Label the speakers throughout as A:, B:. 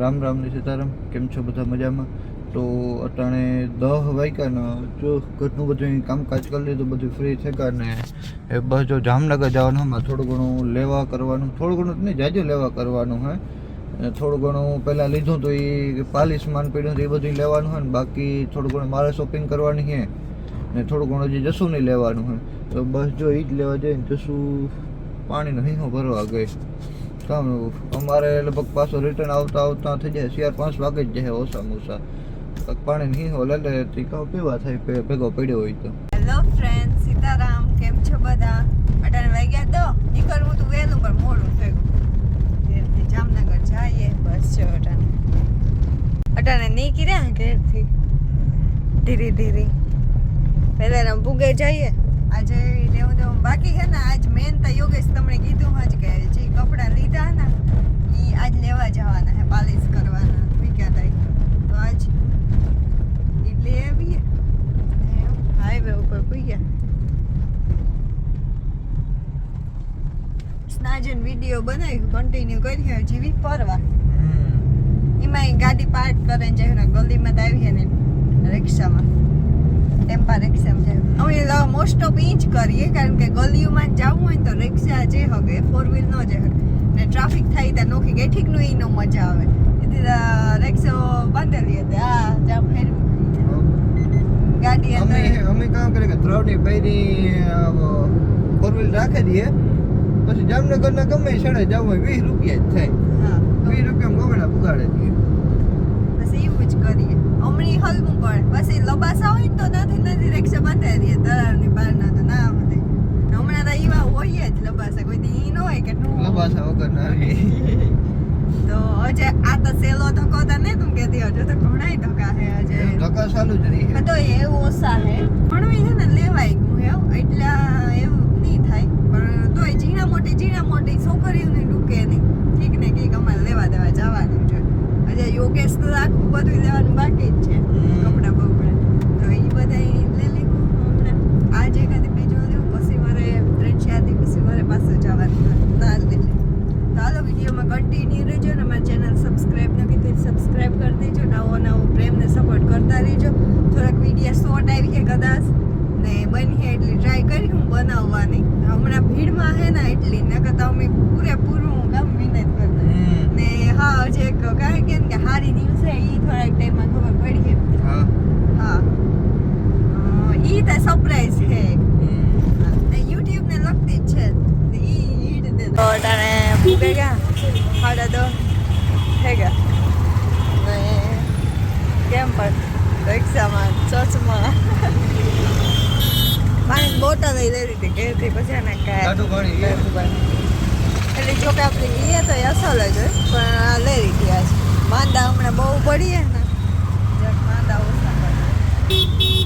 A: રામ રામ ને સીતારામ, કેમ છો બધા મજામાં? તો અટાણે દહ વાયકાના જો ઘરનું બધું કામકાજ કરી લીધું, બધું ફ્રી થઈ ગયા ને એ બસ જો જામનગર જવાનું હમણાં થોડું ઘણું લેવા કરવાનું, થોડું ઘણું જ નહીં, જાજો લેવા કરવાનું હે. અને થોડું ઘણું પહેલાં લીધું તો એ પાલિશ માન પીડ્યું તો એ બધું લેવાનું હોય ને, બાકી થોડું ઘણું મારે શોપિંગ કરવાની છે ને થોડું ઘણું જે જશું નહીં લેવાનું હોય તો બસ જો એ જ લેવા જઈને પાણી પાણીનો હિંહો ભરવા ગઈ. કામ અમારે લગભગ પાછો રિટર્ન આવતા આવતા થઈ જાય. ચાર પાંચ વાગે જ જાય ઓછામાં ઓછા પાણી નહીં હિંહો લે લે, તે કાં પીવા થાય ભેગો પડ્યો હોય તો.
B: હેલો ફ્રેન્ડ સીતારામ, કેમ છો બધા? અઢાર વાગ્યા તો. નીકળવું તો વહેલું, પણ મોડું થયું. જામનગર જઈએ. બસ છે અટાણે અટાણે નીકળ્યા ઘેરથી. ધીરે ધીરે. પહેલાં ભૂગે જઈએ. આજે લેવું બાકી છે ને આજ મેન તો યોગેશ તમને કીધું જ કે જે કપડાં લીધા ને એ આજ લેવા જવાના છે પાલિશ કરવાના મૂક્યા તા ઈ. તો આજ એટલે લઈ આવીએ. હાઈવે ઉપર પૂગ્યા. સ્નાજન વીડિયો બનાવ્યું કન્ટિન્યુ કર્યો જીવી ફરવા. એમાં ગાડી પાર્ક કરીને જાય ગલીમાં તો આવી ને રિક્ષામાં. ટેમ્પા રિક્ષા જાય અમે મોસ્ટ ઓફ ઈ જ કરીએ કારણ કે ગલીઓમાં જવું હોય ને તો રિક્ષા જે હગે ફોર વ્હીલ ન જે હગે. ને ટ્રાફિક થાય ત્યાં નોખી ગેઠીકનું ઈ નો મજા આવે. એટલે રિક્ષો બાંધેલી હતી. આ જામ ફેરવી ગાડી
A: અમે અમે કામ કરે કે ત્રણની પૈડી ફોર વ્હીલ રાખી દઈએ. પછી જામનગરના ગમે છેડે જવું હોય વીસ રૂપિયા જ થાય.
B: હા.
A: વીસ રૂપિયા ગોગડા બગાડે દઈએ
B: હમણી હલવું પડે. એ લબાસા હોય ને તો નથી નથી રિક્ષા બાંધાઈ દઈએ તળાવની બહારના તો ના વધે હમણાં તો એવા હોય જ લબાસા. કોઈ દી ન હોય કે નું
A: લબાસા વગર ના
B: તો હજે આ તો સેલો ધક્કો તો નહીં તું કહેતી હજુ તો ઘણાય ધક્કા હે હજે.
A: ધક્કા ચાલુ જ રહી
B: તો એવું ઓછા હે પણ એ છે ને લેવાય ગયું એવું એટલા એવું નહીં થાય પણ તોય ઝીણા મોટી ઝીણા મોટી છોકરીઓને ડૂકે નહીં ઠીક ને કંઈક અમારે લેવા દેવા જવાનું છે હજે યોગેશ તો આખું બધું લેવાનું બાકી જ છે
A: હમ.
B: કપડાં બપડા તો એ બધા લઈ લેવું હમણાં આજે એકાદી બીજું લેવું પછી મારે ત્રણ ચાર દી પછી મારે પાસે જવાનું હોય તાર લઈ લે તો હાલો વિડીયોમાં કન્ટિન્યુ રહેજો ને મારી ચેનલ સબસ્ક્રાઈબ ન કરી સબસ્ક્રાઈબ કરી દેજો નવો નવો પ્રેમને સપોર્ટ કરતા રહેજો થોડાક વીડિયો શોર્ટ આવી છે કદાચ ને બની છે એટલી ટ્રાય કરી હું બનાવવાની ભીડમાં હે ને એટલી નકર તો અમે પૂરેપૂરું કામ મહેનત કરતા. ને હા જે કાંઈ કેમ કે હારી ન્યૂઝ છે એ થોડાક ટાઈમમાં ખબર પડી છે
A: હા.
B: હા. ઈ તો સરપ્રાઈઝ ને યુટ્યુબ ને લગતી જ છે. ને ઈ ઈડ દે. તો તાણે ભૂગે ગયા? ખાડા દો. ગયા? કેમ પણ? રિક્ષામાં ચર્ચમાં પાણી બોટલ લઈ લેવી હતી ઘેરથી પછી એને? એટલે જો કે આપણે લઈએ તો અસલ જ હોય પણ આ લઈ લીધી આજ. માંદા હમણાં બહુ પડીએ ને. માંદા ઓછા પડીએ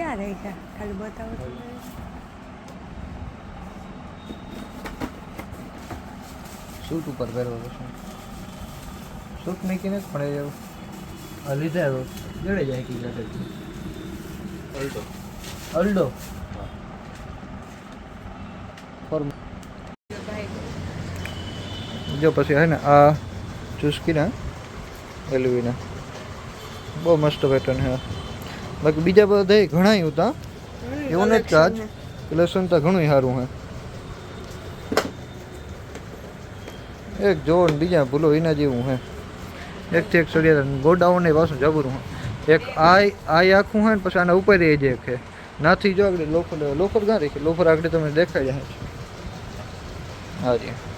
B: ક્યાં રહી ગયા? ખાલી બતાવો તો.
A: સૂટ ઉપર પહેરવો છે સૂટ મૂકીને જ પણ એવું આ લીધા જડે જાય કે અલ્ડો અલ્ડો ફોર્મ જો પછી હે ને આ ચુસ્કીના એલવીના. બહુ મસ્ત પેટર્ન છે બાકી બીજા બધા ઘણા હતા. એવું નથી કે આજ. કલેક્શન તો ઘણું સારું હે. એક જોવો ને બીજા ભૂલો એના જેવું હે. એકથી એક સળિયા ગોડાઉન ને પાછું જબરું હે. એક આ આ આખું હે ને પછી આના ઉપર એ જ એક હે. નાથી જો આગળ લોફર લોફર ક્યાં રાખી? લોફર આગળ તમને દેખાઈ જાય છે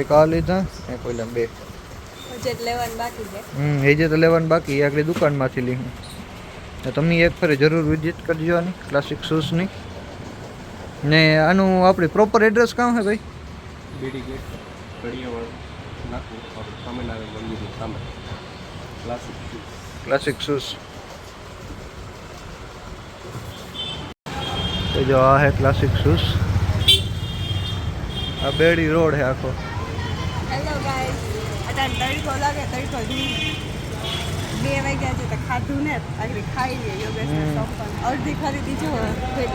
A: એક આ લીધા એક ઓલા બે.
B: બજેટ લેવાનું બાકી છે.
A: હમ એ જે તો લેવાનું બાકી એ આગળ દુકાનમાંથી લીધું. તો તમે એક ફરે જરૂર વિઝિટ કરજો આની ક્લાસિક શૂઝની ને. આનું આપણે પ્રોપર એડ્રેસ કામ છે ભાઈ?
C: બીડી ગેટ સામે. ક્લાસિક શૂઝ
A: ક્લાસિક શૂઝ તો જો આ હે ક્લાસિક શૂઝ આ બેડી રોડ હે આખો.
B: હેલો ગાઈસ અત્યારે તડકો લાગે તડકો બે વાગ્યા છે તો ખાધું ને આગળ ખાઈ લઈએ યોગેશ
A: હમ.
B: અડધી ખરીદી જો થઈ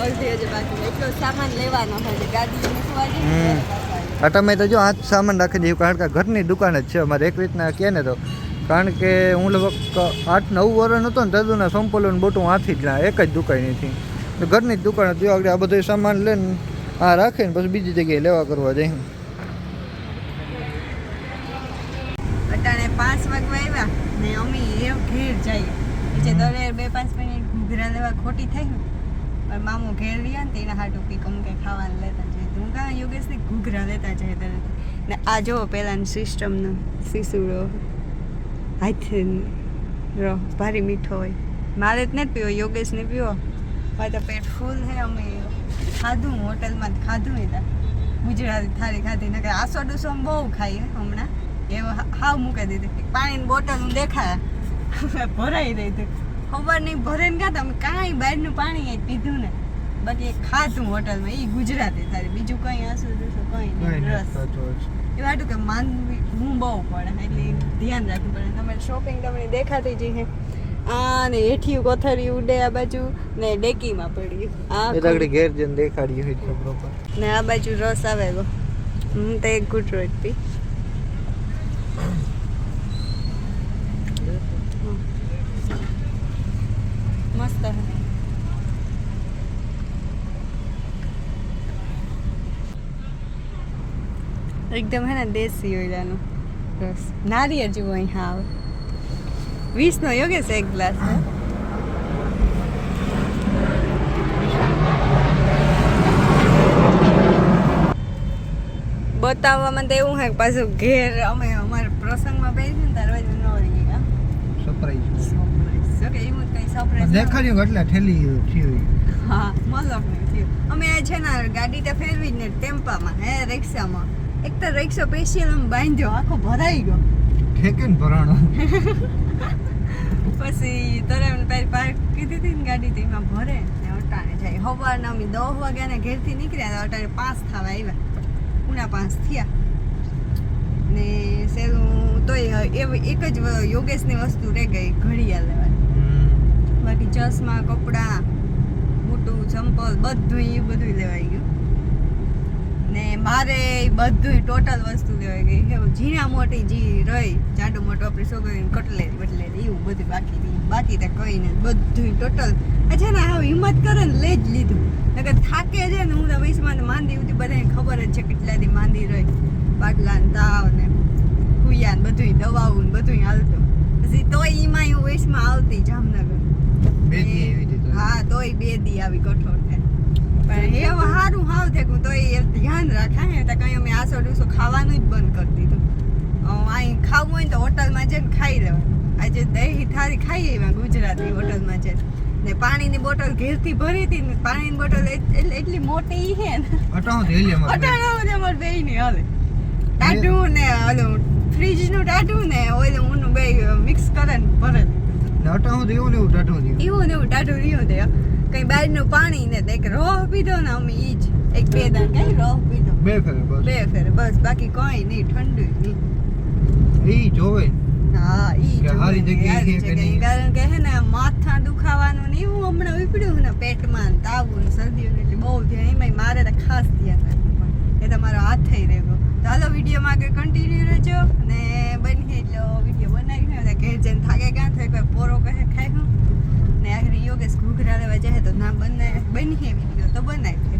B: અડધી હજી બાકી એટલો સામાન લેવાનો હોય ગાડી મૂકવા જઈએ ને
A: હમ.
B: ત્યારે પાછા આવીએ.
A: આટામાં તો જો આ જ સામાન રાખી દઈએ કારણ કે ઘરની દુકાન જ છે અમારે એક રીતના કહે ને તો. કારણ કે હું લગભગ આઠ નવ વર્ષ હતો ને તદુના સંપોલો બોટું હાથી જ એક જ દુકાનેથી તો ઘરની જ દુકાન હતી આગળ આ બધો સામાન લઈને આ રાખીને પછી બીજી જગ્યાએ લેવા કરવા જઈએ
B: અટાણે પાંચ વાગવા આવ્યા ને અમે એ ઘેર જઈએ. એટલે દરે બે પાંચ મિનિટ ઘૂઘરા લેવા ખોટી થઈ પણ મામો ઘેર રહ્યા ને તેના હાટું કમ કે ખાવાનું લેતા જાય. હું કાં યોગેશને ઘૂઘરા લેતા જાય તરત ને આ જો પહેલાંની સિસ્ટમનો. સીસુડો. હાથ રો, ભારે મીઠો હોય. મારે જ નથી પીવો યોગેશને પીવો. મારે તો પેટ ફૂલ છે અમે ખાધું હોટલમાં જ ખાધું એ ગુજરાતી થાળી ખાધી. નકર આસો ડુસો બહુ ખાઈએ હમણાં. એવું હા- હાવ મૂકી દીધી. પાણીની બોટલ દેખાય. ભરાઈ રહી હતી. ખબર નહીં ભરે ને કાં તમે કાંઈ બહારનું પાણી એ પીધું ને. બાકી એ ખાધું હોટલમાં એ ગુજરાતી તારી. બીજું કંઈ આસો ડુસો કંઈ નહીં રસ. એ વાટું કે માનવી હું બહુ પડે એટલે ધ્યાન રાખવું પડે. તમારે શોપિંગ તમને દેખાતી જ છે આ ને હેઠિયું કોથળી ઉડે આ બાજુ ને ડેકીમાં પડ્યું. આ
A: રગડી ઘેર જઈને દેખાડ્યું હોય તો પ્રોપર
B: ને આ બાજુ રસ આવેલો હું તો એક ગુટ રોજ પી મસ્ત હે એકદમ હે ને દેશી ઓઈલાનો રસ નારિયેળ જેવું અહીં આવે. વીસનો યોગેશ એક ગ્લાસ હે? બતાવવામાં તો એવું હે પાછું ઘેર અમે અમારા પ્રસંગમાં બેસી ને ત્યારે ન રહી
A: સરપ્રાઈઝ
B: શું કે એવું કંઈ સરપ્રાઈઝ
A: દેખાડ્યું એટલે ઠેલી થયું
B: હા મતલબ નહીં થયું. અમે છે ને ગાડી તો ફેરવી જ ને ટેમ્પામાં હે રિક્ષામાં. એક તો રિક્ષો સ્પેશિયલ આમ બાંધ્યો આખો ભરાઈ ગયો.
A: ઠેકે ને ભરાણો.
B: પછી તરે પેલી પાર્ક કીધી હતી ને ગાડી તો એમાં ભરે ને અટાણે જાય. સવારના અમે દસ વાગ્યા ને ઘેરથી નીકળ્યા તો અટાણે પાંચ થવા આવ્યા. પૂણા પાંચ થયા. ને સેલું એ એક જ યોગેશની વસ્તુ રહી ગઈ ઘડિયાળ લેવાની. બાકી ચશ્મા કપડાં મોટું ચંપલ બધું એ બધું લેવાઈ ગયું. ને મારે બધું ટોટલ વસ્તુ લેવાઈ ગઈ કેવું ઝીણા મોટી જી રહી જાડો મોટો આપણી છોકરીને કટલે બટલેરી એવું બધું બાકી રહી. બાકી તો કઈ ને બધું ટોટલ છે ને હવે હિંમત કરે ને લઈ જ લીધું. નકર થાકે છે ને હું તો વૈશ્વમાં માંદી હતી બધાને ખબર જ છે કેટલા દી માંદી રહી. પાટલા ને તાવ ને કુયા ને બધું દવાઓ ને બધું હાલતું. પછી તોય એમાં હું વૈશ્વમાં આવતી જામનગર. હા તોય બે દી આવી કઠોળ થાય. પણ એવું સારું હાવ થયું તો એ ધ્યાન રાખે ને તો કઈ અમે આસો ડૂસો ખાવાનું જ બંધ કરી દીધું. અહીં ખાવું હોય ને તો હોટલમાં જઈને ખાઈ લેવાનું. આજે દહીં થાળી ખાઈએ એમાં ગુજરાતી હોટલમાં જઈને. ને પાણીની બોટલ ઘેરથી ભરી હતી ને પાણીની બોટલ એટ- એટલે મોટી છે ને.
A: અટાણું અમારે
B: બેય. ની હાલે. ટાટું ને ઓલું ફ્રીજનું ટાટું ને ઓલું ઊનું બે મિક્સ કરે ને ભરે.
A: ને અટાણું એવું ને એવું ટાટું થયું
B: એવું ને એવું ટાટું રહ્યું તે કઈ બહારનું પાણી ને એક રોહ પીધો ને અમે ઈ જ. એક બે દાણ કઈ રોહ પીધો.
A: બે ફેરે બસ.
B: બે ફેર બસ. બાકી કોઈ નહીં ઠંડુ નહીં.
A: એ જોવે
B: હા ઈ જોવે
A: હારી જગ્યાએ છે કે નહીં?
B: કારણ કે હે ને માથા દુખાવાનું ને એવું હમણાં ઉપડ્યું ને પેટમાં તાવ ને શરદી એટલે બહુ ધ્યાન એમાંય મારે ખાસ ધ્યાન રાખવું પડે. એ તમારો હાથ થઈ રહ્યો હાલો, વિડીયોમાં આગળ કન્ટિન્યુ રહેજો. ને બની એટલો વીડિયો બનાવી ને કે જેને થાકે ક્યાં? થાય કોઈ પોરો કહે, ખાઈ હું. ને આગળ યોગેશ ઘૂઘરા લેવા જાય તો ના બને. બની વીડિયો તો બનાવી